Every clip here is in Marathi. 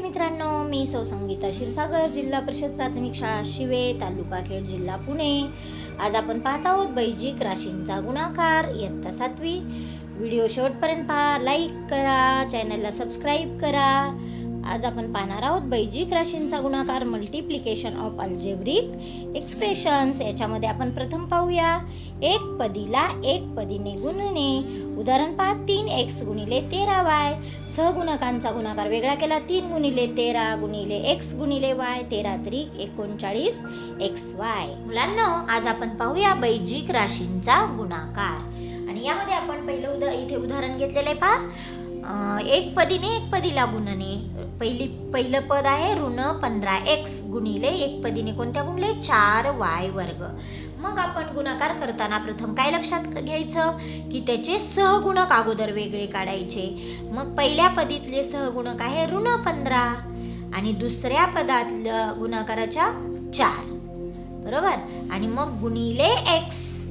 विद्यार्थी मित्रांनो मी सौ संगीता क्षीरसागर जिल्हा परिषद प्राथमिक शाळा शिवे तालुका खेड जिल्हा पुणे. आज आपण पाहत आहोत बैजिक राशींचा गुणाकार. इयत्ता सातवी. व्हिडिओ शेवटपर्यंत पहा लाईक करा चॅनलला सबस्क्राईब करा. आज आपण पाहणार आहोत बैजिक राशींचा गुणाकार मल्टिप्लिकेशन ऑफ अल्जेब्रिक एक्सप्रेशन्स याच्यामध्ये आपण प्रथम पाहूया. एक पदीला एक पदीने गुणणे. उदाहरण पहा तीन एक्स गुणिले तेरा वाय सहगुणकांचा गुणाकार वेगळा केला तीन गुणिले तेरा गुणिले एक्स गुणिले वाय तेरा त्रिक एकोणचाळीस एक्स वाय मुलांना आज आपण पाहूया बैजिक राशींचा गुणाकार. आणि यामध्ये आपण पहिलं उदा इथे उदाहरण घेतलेलं आहे पहा. एक पदीने एक पदीला गुणणे. पहिली पहिलं पद आहे ऋण पंधरा एक्स गुणिले एक पदीने कोणत्या गुणले? चार वाय वर्ग. मग आपण गुणाकार करताना प्रथम काय लक्षात घ्यायचं? की त्याचे सहगुणक अगोदर वेगळे काढायचे. मग पहिल्या पदीतले सहगुणक आहे ऋण पंधरा आणि दुसऱ्या पदातलं गुणाकाराच्या चार. बरोबर? आणि मग गुणिले एक्स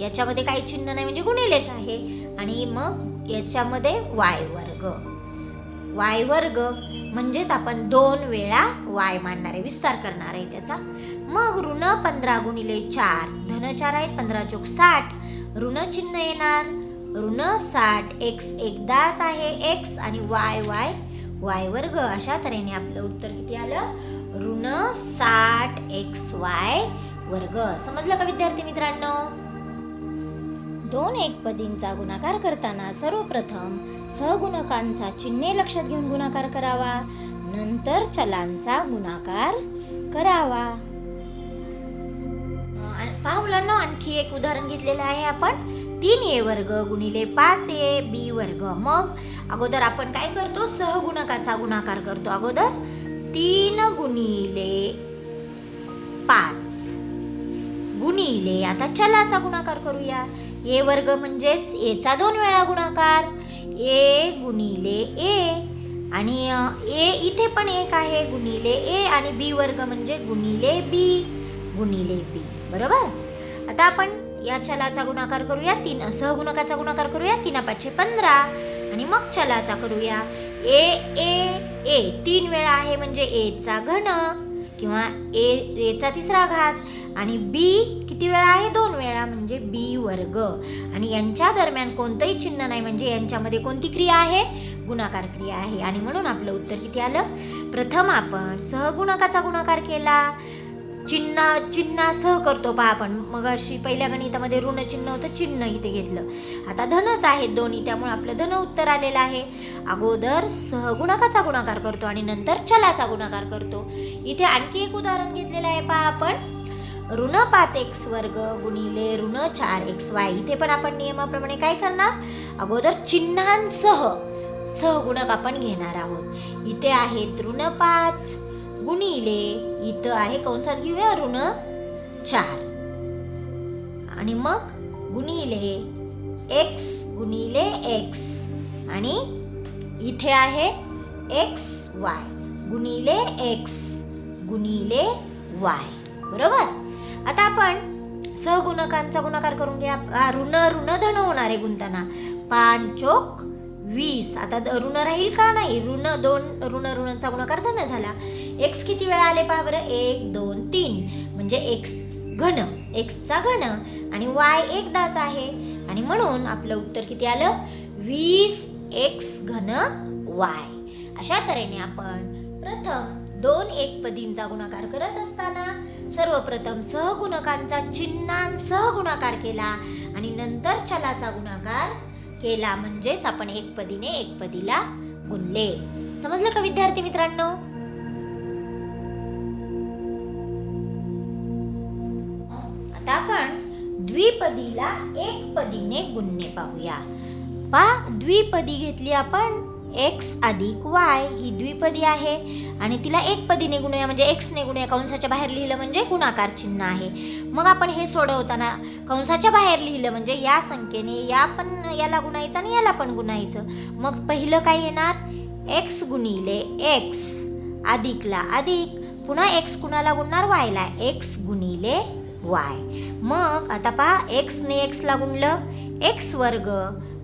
याच्यामध्ये काही चिन्ह नाही म्हणजे गुणिलेच आहे. आणि मग याच्यामध्ये वाय वर्ग. वाय वर्ग. म्हणजेच आपण दोन वेळा वाय मांडणार आहे विस्तार करणार आहे त्याचा. मग ऋण पंधरा गुणिले चार. धन चार आहेत पंधरा चोक साठ. ऋण चिन्ह येणार. ऋण साठ एक्स एकदाच आहे एक्स आणि वाय वाय वाय वर्ग. अशा तऱ्हेने आपलं उत्तर किती आलं? ऋण साठ एक्स वाय वर्ग. समजलं का विद्यार्थी मित्रांनो? दोन एकपदींचा गुणाकार करताना सर्वप्रथम सहगुणकांचा चिन्हे लक्षात घेऊन गुणाकार करावा. नंतर चलांचा गुणाकार करावा. अं, पहा मुलांना आणखी एक उदाहरण घेतलेलं आहे आपण. तीन ए वर्ग गुणिले पाच ए बी वर्ग. मग अगोदर आपण काय करतो? सहगुणकाचा गुणाकार करतो. अगोदर तीन गुणिले पाच गुणिले आता चलाचा गुणाकार करूया. ए वर्ग म्हणजेच एचा दोन वेळा गुणाकार. ए गुणिले ए आणि ए इथे पण एक आहे गुणिले ए आणि बी वर्ग म्हणजे गुणिले बी गुणिले बी. बरोबर? आता आपण या चलाचा गुणाकार करूया तीन सहगुणकाचा गुणाकार करूया तीन पाचशे पंधरा. आणि मग चलाचा करूया. ए ए ए तीन वेळा आहे म्हणजे एचा घन किंवा ए एचा तिसरा घात. आणि बी किती वेळा आहे? दोन वेळा म्हणजे बी वर्ग. आणि यांच्या दरम्यान कोणतंही चिन्ह नाही म्हणजे यांच्यामध्ये कोणती क्रिया आहे? गुणाकार क्रिया आहे. आणि म्हणून आपलं उत्तर किती आलं? प्रथम आपण सहगुणकाचा गुणाकार केला. चिन्ह चिन्हासह करतो पहा आपण. मग अशी पहिल्या गणितामध्ये ऋण चिन्ह होतं चिन्ह इथे घेतलं. आता धनच आहेत दोन्ही त्यामुळे आपलं धन उत्तर आलेलं आहे. अगोदर सहगुणकाचा गुणाकार करतो आणि नंतर चलाचा गुणाकार करतो. इथे आणखी एक उदाहरण घेतलेलं आहे पहा आपण. ऋण पाच एक्स वर्ग गुणिले ऋण चार एक्स वाय. इथे पण आपण नियमाप्रमाणे काय करणार? अगोदर चिन्हांसह सहगुणक आपण घेणार आहोत. इथे आहेत ऋण पाच गुणिले इथं आहे कंसात घेऊया ऋण चार. आणि मग गुणिले एक्स गुणिले एक्स. आणि इथे आहे एक्स वाय. गुणिले एक्स गुणिले वाय. बरोबर? आता आपण सहगुणकांचा गुणाकार करून घ्या. ऋण ऋण धन होणार आहे गुंताना. पान चोक वीस. आता द- ऋण राहील का नाही? ऋण दोन ऋण ऋणांचा गुणाकार धन झाला. एक्स किती वेळा आले पहा बरं? एक दोन तीन. म्हणजे एक्स घन. एक्सचा घन. आणि वाय एकदाच आहे. आणि म्हणून आपलं उत्तर किती आलं? वीस एक्स घन वाय अशा तऱ्हेने आपण प्रथम दोन एक पदींचा गुणाकार करत असताना सर्वप्रथम सहगुणकांचा चिन्हांसह गुणाकार केला आणि नंतर चलाचा गुणाकार केला. म्हणजेच आपण एकपदीने एकपदीला गुणले. समजलं का विद्यार्थी मित्रांनो? आता आपण द्विपदीला एकपदीने गुणणे पाहूया. पा द्विपदी घेतली आपण. एक्स अधिक वाय ही द्विपदी आहे. आणि तिला एक पदीने गुणूया म्हणजे एक्सने गुणूया कंसाच्या बाहेर लिहिलं म्हणजे गुणाकार चिन्ह आहे. मग आपण हे सोडवताना कंसाच्या बाहेर लिहिलं म्हणजे या संख्येने या पण याला गुणायचं आणि याला पण गुणायचं. मग पहिलं काय येणार? एक्स गुणिले एक्स अधिकला अधिक. पुन्हा एक्स कुणाला गुणणार? वायला एक्स गुणिले वाय मग आता पहा एक्सने एक्सला गुणलं. एक्स वर्ग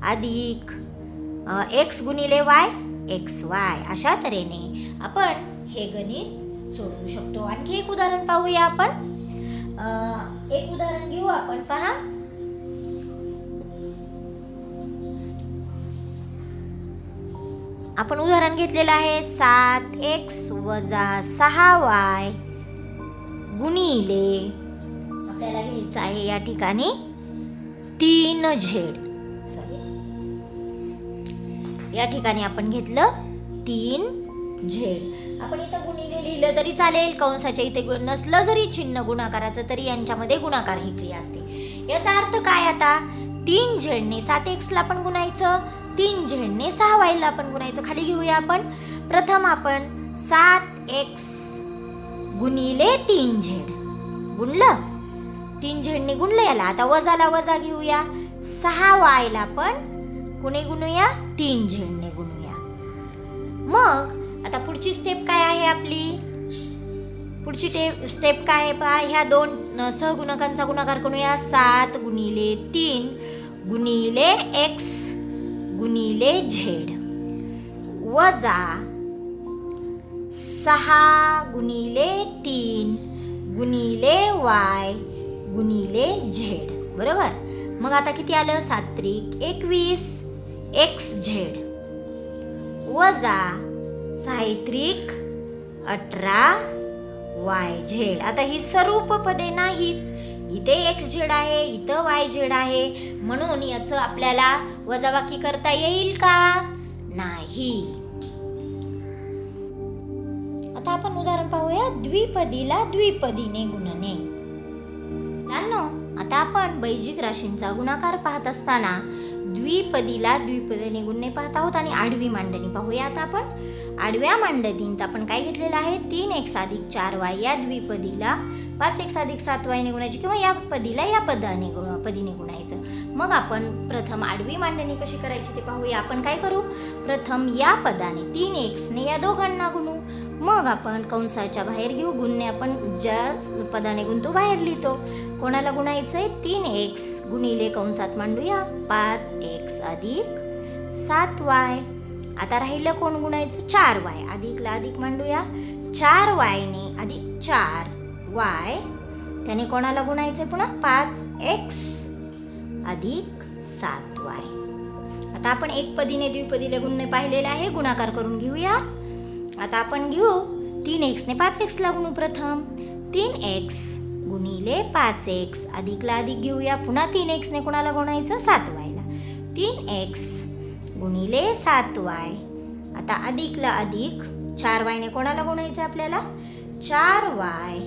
अधिक एक्स गुणिले वाय एक्स वाय. अशा तऱ्हेने आपण हे गणित सोडवू शकतो. आणखी एक उदाहरण पाहूया आपण. एक उदाहरण घेऊ आपण. पहा. आपण उदाहरण घेतलेलं आहे. सात एक्स वजा सहा वाय गुणिले आपल्याला घ्यायचं आहे या ठिकाणी तीन झेड. या ठिकाणी आपण घेतलं तीन झेड. आपण इथं गुणिले लिहिलं तरी चालेल. कंसाच्या इथे गुण नसलं जरी चिन्ह गुणाकाराचं तरी यांच्यामध्ये गुणाकार ही क्रिया असते. याचा अर्थ काय आता? तीन झेडने सात एक्सला पण गुणायचं तीन झेडने सहा वायला पण गुणायचं. खाली घेऊया आपण. प्रथम आपण सात एक्स गुणिले तीन झेड. गुणलं? तीन झेडने गुणलं याला. आता वजाला वजा घेऊया. सहा वायला पण कुणी गुणूया? तीन झेडने गुणूया. मग आता पुढची स्टेप काय आहे आपली? पुढची टेप स्टेप काय आहे पहा? ह्या दोन सहगुणकांचा गुणाकार करूया. सात गुणिले तीन गुणिले एक्स गुणिले झेड. वजा सहा गुणिले तीन गुणिले वाय गुणिले झेड. बरोबर? मग आता किती आलं? सात्रिक एकवीस. झेड. वजा साहित्रिक अठरा वाय झेड. आता ही स्वरूप पदे नाहीत. इथे एक्स झेड आहे इथं वाय झेड आहे. म्हणून याचं आपल्याला वजाबाकी करता येईल का? नाही. आता आपण उदाहरण पाहूया द्विपदीला द्विपदीने गुणणे. आता आपण बैजिक राशींचा गुणाकार पाहत असताना द्विपदीला द्विपदीने गुणणे पाहत आहोत आणि आडवी मांडणी पाहूया आता आपण. आडव्या मांडणीत आपण काय घेतलेलं आहे? तीन एक्स अधिक चार वाय या द्विपदीला पाच एक्स अधिक सात वायने गुणायची किंवा या पदीला या पदाने गुण पदीने गुणायचं मग आपण प्रथम आडवी मांडणी कशी करायची ते पाहूया. आपण काय करू? प्रथम या पदाने तीन एक्सने या दोघांना गुणू मग आपण कंसाच्या बाहेर घेऊ. गुणने आपण ज्या पदाने गुणतो बाहेर लिहितो. कोणाला गुणायचं आहे तीन एक्स गुणिले कंसात मांडूया. पाच एक्स अधिक सात वाय. आता राहिलं कोण गुणायचं? चार वाय. अधिकला अधिक मांडूया. चार वायने अधिक चार वाय. त्याने कोणाला गुणायचं पुन्हा? पाच एक्स अधिक सात वाय. आता आपण एक पदीने द्विपदीले गुणणे पाहिलेले आहे. गुणाकार करून घेऊया. आता आपण घेऊ. तीन एक्सने पाच एक्सला गुणू प्रथम. तीन एक्स गुणिले पाच एक्स अधिकला अधिक घेऊया. पुन्हा तीन एक्सने कोणाला गुणायचं? सात वायला तीन एक्स गुणिले सात वाय आता अधिकला अधिक. चार वायने कोणाला गुणायचं आपल्याला? चार वाय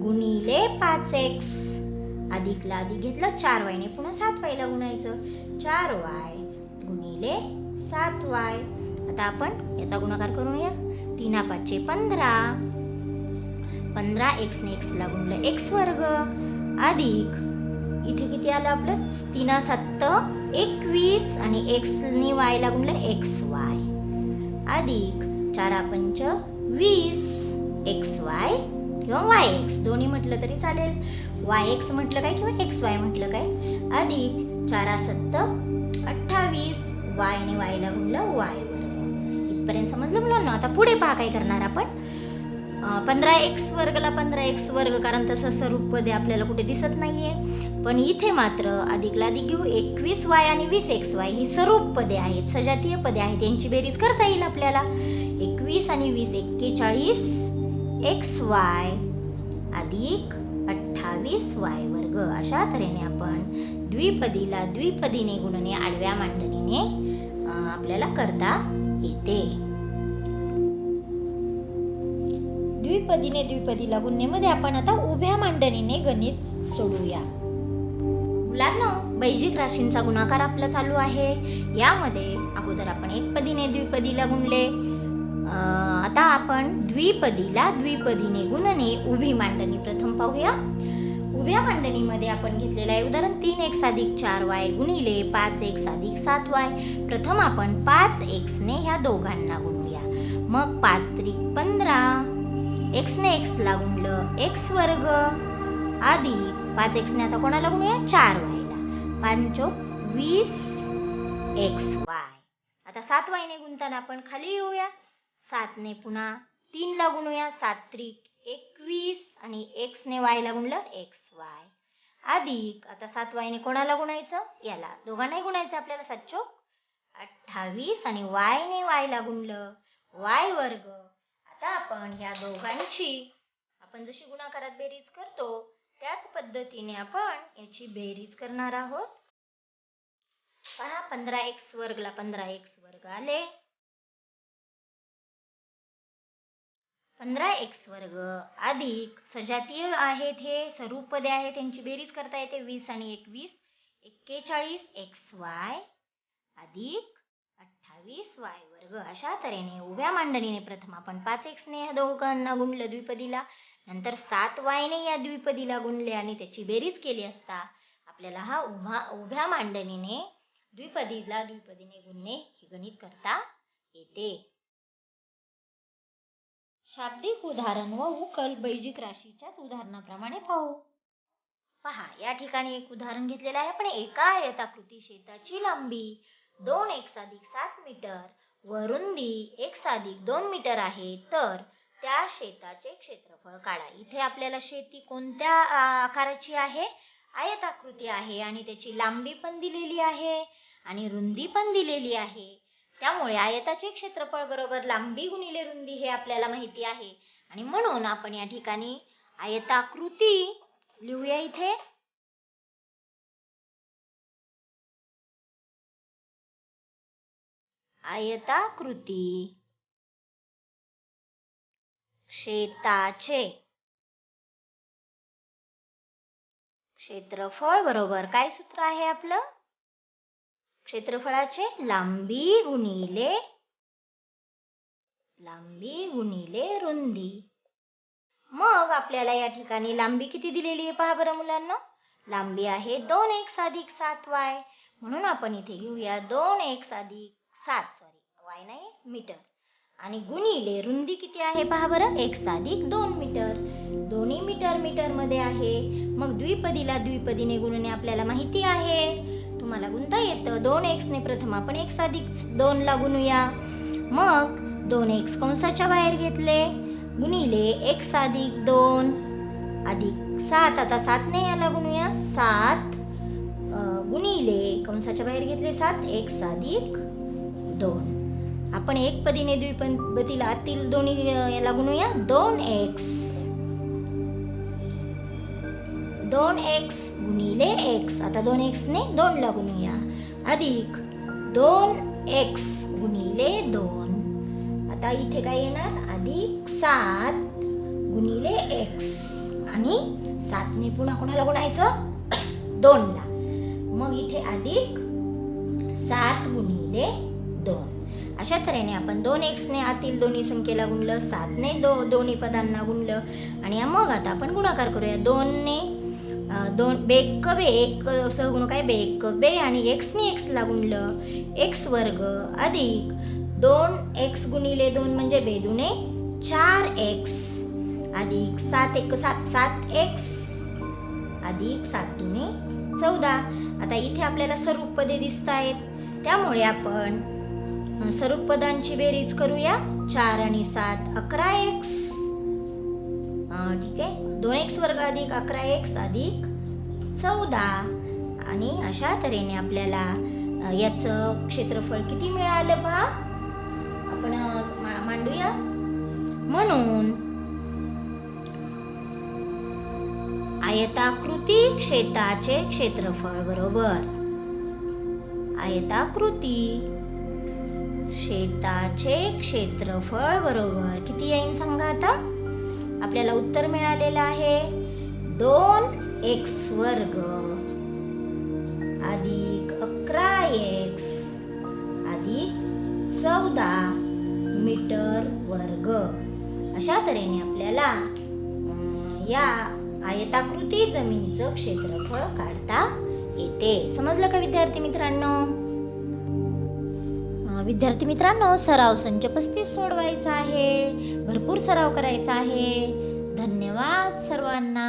गुणिले पाच एक्स अधिकला अधिक घेतलं चार वायने पुन्हा सात वायला गुणायचं. चार वाय गुणिले सात वाय आता आपण याचा गुणाकार करूया. तीना पाचशे पंधरा. पंधरा एक्सने एक्सला गुणलं एक्स वर्ग. अधिक इथे किती आलं आपलं? तीना सत्त एकवीस आणि एक्सनी वायला गुणलं एक्स वाय. अधिक चारा पंच वीस एक्स वाय किंवा वाय एक्स. दोन्ही म्हटलं तरी चालेल. वाय एक्स म्हटलं काय किंवा एक्स वाय म्हटलं काय? अधिक चारा सत्त अठ्ठावीस वाय आणि वायला गुणलं वाय. इथपर्यंत समजलं मुलांना आता पुढे पहा काय करणार आपण. पंधरा एक्स वर्गला पंधरा एक्स वर्ग कारण तसं स्वरूप पदे आपल्याला कुठे दिसत नाहीये. पण इथे मात्र अधिकला अधिक घेऊ एकवीस वाय आणि वीस एक्स वाय ही स्वरूप पदे आहेत सजातीय पदे आहेत यांची बेरीज करता येईल आपल्याला. एकवीस आणि वीस एक्केचाळीस एक्स वाय अधिक अठ्ठावीस वाय वर्ग. अशा तऱ्हेने आपण द्विपदीला द्विपदीने गुणने आडव्या मांडणीने आपल्याला करता येते द्विपदीने द्विपदीला गुणनेमध्ये आपण आता उभ्या मांडणीने गणित सोडवूया मुलांना बैजिक राशींचा गुणाकार आपला चालू आहे. यामध्ये अगोदर आपण एक पदीने द्विपदीला गुणले. आता आपण द्विपदीला द्विपदीने गुणने उभी मांडणी प्रथम पाहूया. उभ्या मांडणीमध्ये आपण घेतलेलं आहे. उदाहरण तीन एक्स अधिक चार वाय गुणिले पाच एक्स अधिक सात वाय. प्रथम आपण पाच एक्सने ह्या दोघांना गुणूया. मग पाच त्रिक पंधरा. एक्सने एक्सला गुणलं एक्स वर्ग आधी पाच एक्सने आता कोणाला गुणूया? चार वायला. पंचोक वीस एक्स वाय. आता सात वायने गुंताना आपण खाली येऊया. सातने पुन्हा तीनला गुणूया. सात त्रिक एकवीस आणि एक्सने वायला गुणलं एक्स. अधिक. आता सातवायने कोणाला गुणायचं? याला. दोघांनाही गुणायचं आपल्याला सात चोक अठ्ठावीस आणि वायने वायला गुणलं. वाय वर्ग. आता आपण ह्या दोघांची आपण जशी गुणाकारात बेरीज करतो त्याच पद्धतीने आपण याची बेरीज करणार आहोत. पहा पंधरा एक्स वर्गला पंधरा एक्स वर्ग आले. पंधरा एक्स वर्ग अधिक सजातीय आहेत हे स्वरूप पदे आहेत त्यांची बेरीज करता येते वीस आणि एकवीस. एक्केचाळीस एक्स वाय अधिक अठ्ठावीस वाय वर्ग. अशा तऱ्हेने उभ्या मांडणीने प्रथम आपण पाच एक्सने ह्या दोघांना गुणलं द्विपदीला नंतर सात वायने या द्विपदीला गुणले आणि त्याची बेरीज केली असता आपल्याला हा उभा उभ्या मांडणीने द्विपदीला द्विपदीने गुणणे हे गणित करता येते. शाब्दिक उदाहरण व उकल बैजिक राशीच्याच उदाहरणाप्रमाणे पाहू. पहा या ठिकाणी एक उदाहरण घेतलेलं आहे. पण एका आयताकृती शेताची लांबी दोन एक साधिक सात मीटर व रुंदी एक साधिक दोन मीटर आहे. तर त्या शेताचे क्षेत्रफळ काढा. इथे आपल्याला शेती कोणत्या आकाराची आहे? आयताकृती आहे आणि त्याची लांबी पण दिलेली आहे आणि रुंदी पण दिलेली आहे. त्यामुळे आयताचे क्षेत्रफळ बरोबर लांबी गुणिले रुंदी हे आपल्याला माहिती आहे. आणि म्हणून आपण या ठिकाणी आयताकृती लिहूया इथे. आयताकृती शेताचे क्षेत्रफळ बरोबर काय सूत्र आहे आपलं? क्षेत्रफळाचे लांबी गुणिले लांबी गुणिले रुंदी. मग आपल्याला या ठिकाणी लांबी किती दिलेली आहे पहा बरं मुलांना. लांबी आहे दोन एक्स अधिक सात वाय. म्हणून आपण इथे घेऊया दोन एक्स अधिक सात सॉरी वाय नाही मीटर. आणि गुणिले रुंदी किती आहे पहा बरं एक्स अधिक दोन मीटर. दोन्ही मीटर मीटरमध्ये आहे. मग द्विपदीला द्विपदीने गुणणे आपल्याला माहिती आहे. तुम्हाला गुणता येतं. दोन एक्सने प्रथम आपण एक्स अधिक दोनला गुणूया मग दोन एक्स कंसाच्या बाहेर घेतले. गुणिले एक्स अधिक दोन अधिक सात. आता सातने याला गुणूया सात गुणिले कंसाच्या बाहेर घेतले सात. एक्स अधिक दोन. आपण एक पदीने द्विपदीला आतील दोन्ही याला गुणूया दोन एक्स दोन एक्स गुणिले एक्स आता दोन एक्सने दोनला गुणूया अधिक दोन एक्स गुणिले दोन. आता इथे काय येणार? अधिक सात गुणिले एक्स आणि सातने पुन्हा कोणाला गुणायचं? दोनला. मग इथे अधिक सात गुणिले दोन. अशा तऱ्हेने आपण दोन एक्सने आतील दोन्ही संख्येला गुणलं सातने दो दोन्ही पदांना गुणलं. आणि मग आता आपण गुणाकार करूया. दोनने दोन बेक बे एक सहगुणक आहे बेक बे आणि एक्सनी एक्सला गुणलं एक्स वर्ग अधिक दोन एक्स गुणिले दोन म्हणजे बेदुने चार एक्स अधिक सात एक सात सात एक्स अधिक सात दुने चौदा. आता इथे आपल्याला स्वरूप पदे दिसत आहेत. त्यामुळे आपण स्वरूप पदांची बेरीज करूया. चार आणि सात अकरा एक्स ठीक आहे? दोन एक्स वर्ग अधिक अकरा एक्स अधिक चौदा. आणि अशा तऱ्हेने आपल्याला याचं क्षेत्रफळ किती मिळालं बा आपण मांडूया. म्हणून आयताकृती क्षेत्राचे क्षेत्रफळ बरोबर. आयताकृती शेताचे क्षेत्रफळ बरोबर. किती येईन सांगा आता? आपल्याला उत्तर मिळालेलं आहे. दोन एक्स वर्ग. अधिक अकरा एक्स. अधिक चौदा मीटर वर्ग. अशा तऱ्हेने आपल्याला या आयताकृती जमिनीचं क्षेत्रफळ काढता येते. समजलं का विद्यार्थी मित्रांनो? विद्यार्थी मित्रांनो सराव संच पस्तीस सोडवायचा आहे. भरपूर सराव करायचा आहे. धन्यवाद सर्वांना